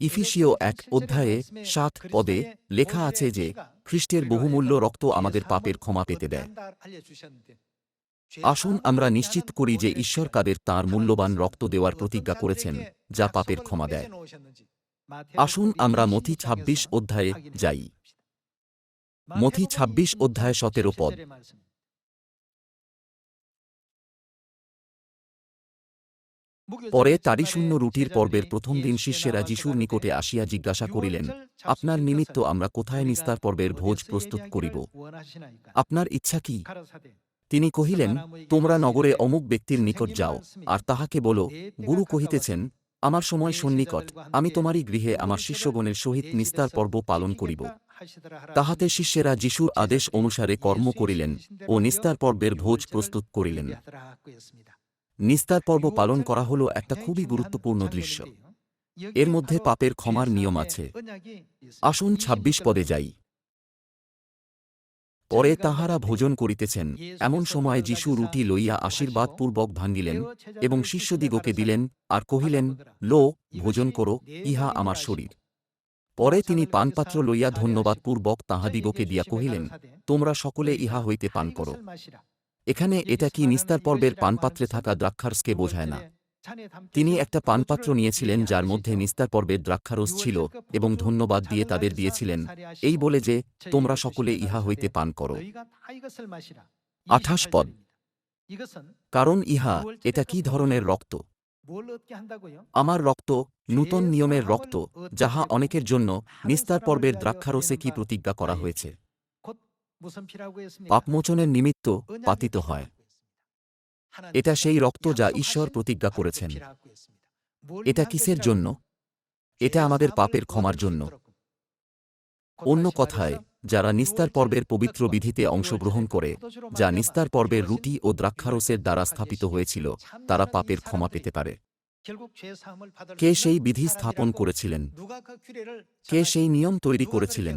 ইফিসিও এক অধ্যায়ে সাত পদে লেখা আছে যে, খ্রিস্টের বহুমূল্য রক্ত আমাদের পাপের ক্ষমা পেতে দেয়। আসুন আমরা নিশ্চিত করি যে ঈশ্বর কাদের তাঁর মূল্যবান রক্ত দেওয়ার প্রতিজ্ঞা করেছেন, যা পাপের ক্ষমা দেয়। আসুন আমরা মথি ২৬ অধ্যায়ে যাই। মথি ২৬ অধ্যায় সতেরো পদ। পরে তারি শূন্য রুটির পর্বের প্রথম দিন শিষ্যেরা যিশুর নিকটে আসিয়া জিজ্ঞাসা করিলেন, আপনার নিমিত্ত আমরা কোথায় নিস্তার পর্বের ভোজ প্রস্তুত করিব? আপনার ইচ্ছা কি? তিনি কহিলেন, তোমরা নগরে অমুক ব্যক্তির নিকট যাও, আর তাহাকে বলো, গুরু কহিতেছেন, আমার সময় সন্নিকট, আমি তোমারই গৃহে আমার শিষ্যগণের সহিত নিস্তার পর্ব পালন করিব। তাহাতে শিষ্যেরা যিশুর আদেশ অনুসারে কর্ম করিলেন ও নিস্তার পর্বের ভোজ প্রস্তুত করিলেন। নিস্তার পর্ব পালন করা হল একটা খুবই গুরুত্বপূর্ণ দৃশ্য। এর মধ্যে পাপের ক্ষমার নিয়ম আছে। আসুন ২৬ পদে যাই। পরে তাহারা ভোজন করিতেছেন। এমন সময় যিশু রুটি লইয়া আশীর্বাদপূর্বক ভাঙ্গিলেন এবং শিষ্যদিগকে দিলেন আর কহিলেন লো ভোজন করো ইহা আমার শরীর। পরে তিনি পানপাত্র লইয়া ধন্যবাদপূর্বক তাহাদিগকে দিয়া কহিলেন তোমরা সকলে ইহা হইতে পান করো। এখানে এটা কি নিস্তার পর্বের পানপাত্রে থাকা দ্রাক্ষারসকে বোঝায় না। তিনি একটা পানপাত্র নিয়েছিলেন যার মধ্যে নিস্তার পর্বের দ্রাক্ষারস ছিল এবং ধন্যবাদ দিয়ে তাদের দিয়েছিলেন। এই বলে যে, তোমরা সকলে ইহা হইতে পান করো। আঠাশ পদ। কারণ ইহা, এটা কি ধরনের রক্ত? আমার রক্ত নূতন নিয়মের রক্ত, যাহা অনেকের জন্য নিস্তার পর্বের দ্রাক্ষারসে কি প্রতিজ্ঞা করা হয়েছে। পাপমোচনের নিমিত্ত পাতিত হয় এটা সেই রক্ত যা ঈশ্বর প্রতিজ্ঞা করেছেন এটা কিসের জন্য এটা আমাদের পাপের ক্ষমার জন্য অন্য কথায় যারা নিস্তার পর্বের পবিত্র বিধিতে অংশগ্রহণ করে যা নিস্তার পর্বের রুটি ও দ্রাক্ষারসের দ্বারা স্থাপিত হয়েছিল তারা পাপের ক্ষমা পেতে পারে কে সেই বিধি স্থাপন করেছিলেন কে সেই নিয়ম তৈরি করেছিলেন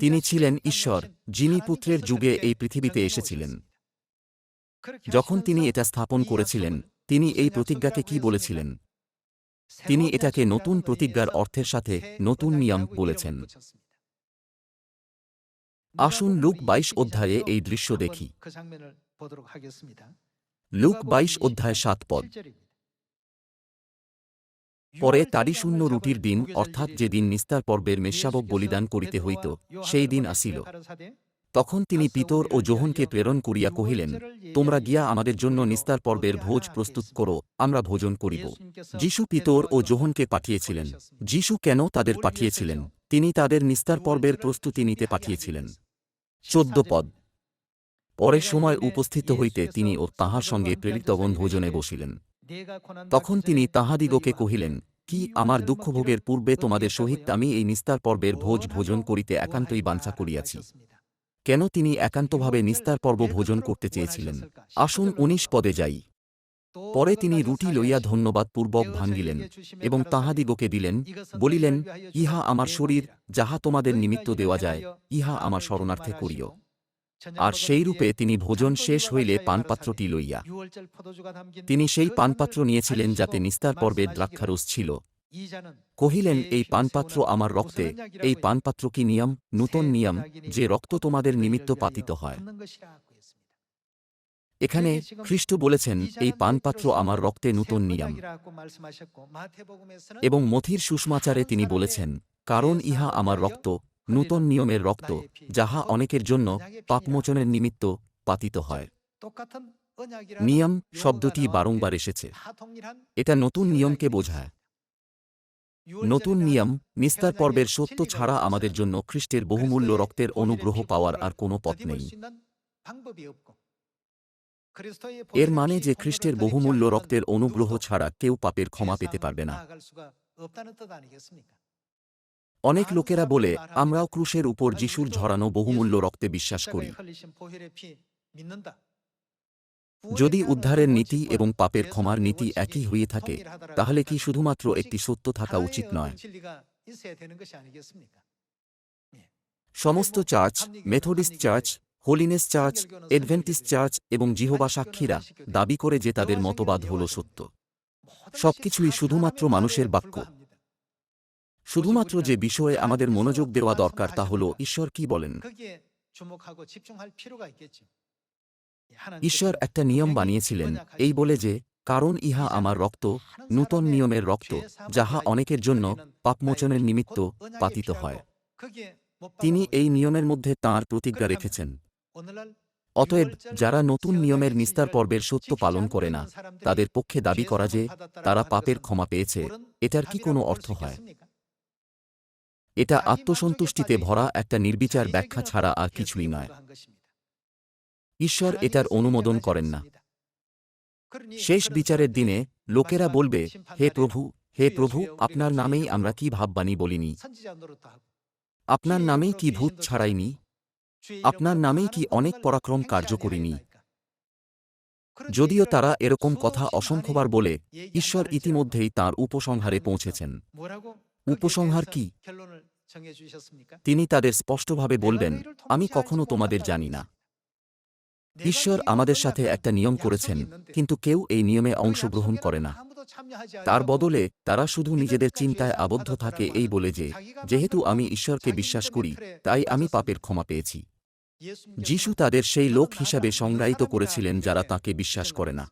তিনি ছিলেন ঈশ্বর যিনি পুত্রের যুগে এই পৃথিবীতে এসেছিলেন। যখন তিনি এটা স্থাপন করেছিলেন তিনি এই প্রতিজ্ঞাকে কি বলেছিলেন? তিনি এটাকে নতুন প্রতিজ্ঞার অর্থের সাথে নতুন নিয়ম বলেছেন। আসুন লুক বাইশ অধ্যায়ে এই দৃশ্য দেখি। লুক বাইশ অধ্যায় সাত পদ। পরে তারি শূন্য রুটির দিন অর্থাৎ যেদিন নিস্তার পর্বের মেষশাবক বলিদান করিতে হইত সেই দিন আসিল। তখন তিনি পিতর ও যোহনকে প্রেরণ করিয়া কহিলেন তোমরা গিয়া আমাদের জন্য নিস্তার পর্বের ভোজ প্রস্তুত করো আমরা ভোজন করিব। যিশু পিতর ও যোহনকে পাঠিয়েছিলেন। যিশু কেন তাদের পাঠিয়েছিলেন? তিনি তাদের নিস্তার পর্বের প্রস্তুতি নিতে পাঠিয়েছিলেন। চোদ্দ পদ। পরে সময় উপস্থিত হইতে তিনি ও তাহার সঙ্গে প্রেরিতগণ ভোজনে বসিলেন। তখন তিনি তাহাদিগকে কহিলেন, কি আমার দুঃখভোগের পূর্বে তোমাদের সহিত আমি এই নিস্তার পর্বের ভোজ ভোজন করিতে একান্তই বাঞ্ছা করিয়াছি। কেন তিনি একান্তভাবে নিস্তার পর্ব ভোজন করতে চেয়েছিলেন? আসুন উনিশ পদে যাই। পরে তিনি রুটি লইয়া ধন্যবাদ পূর্বক ভাঙ্গিলেন এবং তাহাদিগকে দিলেন, বলিলেন, ইহা আমার শরীর, যাহা তোমাদের নিমিত্ত দেওয়া যায়, ইহা আমার শরণার্থে করিও। আর সেই রূপে তিনি ভোজন শেষ হইলে পানপাত্রটি লইয়া। তিনি সেই পানপাত্র নিয়েছিলেন যাতে নিস্তার পর্বে দ্রাক্ষারস ছিল। কহিলেন এই পানপাত্র আমার রক্তে এই পানপাত্র কি নিয়ম? নূতন নিয়ম যে রক্ত তোমাদের নিমিত্ত পাতিত হয়। এখানে খ্রিস্ট বলেছেন এই পানপাত্র আমার রক্তে নূতন নিয়ম। এবং মথির সুষমাচারে তিনি বলেছেন কারণ ইহা আমার রক্ত নূতন নিয়মের রক্ত, যাহা অনেকের জন্য পাপমোচনের নিমিত্ত পাতিত হয়। নিয়ম শব্দটি বারংবার এসেছে। এটা নতুন নিয়মকে বোঝায়। নতুন নিয়ম নিস্তার পর্বের সত্য ছাড়া আমাদের জন্য খ্রিস্টের বহুমূল্য রক্তের অনুগ্রহ পাওয়ার আর কোনো পথ নেই। এর মানে যে খ্রিস্টের বহুমূল্য রক্তের অনুগ্রহ ছাড়া কেউ পাপের ক্ষমা পেতে পারবে না। অনেক লোকেরা বলে, আমরাও ক্রুশের উপর যিশুর ঝরানো বহুমূল্য রক্তে বিশ্বাস করি। যদি উদ্ধারের নীতি এবং পাপের ক্ষমার নীতি একই হয়ে থাকে, তাহলে কি শুধুমাত্র একটি সত্য থাকা উচিত নয়? সমস্ত church, methodist church, holiness church, adventist church এবং জিহবা সাক্ষীরা দাবি করে যে তাদের মতবাদ হল সত্য। সবকিছুই শুধুমাত্র মানুষের বাক্য। শুধুমাত্র যে বিষয়ে আমাদের মনোযোগ দেওয়া দরকার তা হল ঈশ্বর কি বলেন? ঈশ্বর একটা নিয়ম বানিয়েছিলেন, এই বলে যে, কারণ ইহা আমার রক্ত, নূতন নিয়মের রক্ত, যাহা অনেকের জন্য পাপমোচনের নিমিত্ত পাতিত হয়। তিনি এই নিয়মের মধ্যে তাঁর প্রতিজ্ঞা রেখেছেন। অতএব, যারা নতুন নিয়মের নিস্তার পর্বের সত্য পালন করে না, তাদের পক্ষে দাবি করা যে, তারা পাপের ক্ষমা পেয়েছে, এটার কি কোনো অর্থ হয়? এটা আত্মসন্তুষ্টিতে ভরা একটা নির্বিচার ব্যাখ্যা ছাড়া আর কিছুই নয়। ঈশ্বর এটার অনুমোদন করেন না। শেষ বিচারের দিনে লোকেরা বলবে, হে প্রভু হে প্রভু, আপনার নামেই আমরা কি ভাববাণী বলিনি? আপনার নামেই কি ভূত ছাড়াইনি? আপনার নামেই কি অনেক পরাক্রম কার্য করিনি? যদিও তারা এরকম কথা অসংখ্যবার বলে, ঈশ্বর ইতিমধ্যেই তার উপসংহারে পৌঁছেছেন। উপসংহার কি? তিনি তাদের স্পষ্টভাবে বললেন আমি কখনো তোমাদের জানি না। ঈশ্বর আমাদের সাথে একটা নিয়ম করেছেন কিন্তু কেউ এই নিয়মে অংশগ্রহণ করে না। তার বদলে তারা শুধু নিজেদের চিন্তায় আবদ্ধ থাকে এই বলে যে যেহেতু আমি ঈশ্বরকে বিশ্বাস করি তাই আমি পাপের ক্ষমা পেয়েছি। যিশু তাদের সেই লোক হিসাবে সংজ্ঞায়িত করেছিলেন যারা তাকে বিশ্বাস করে না।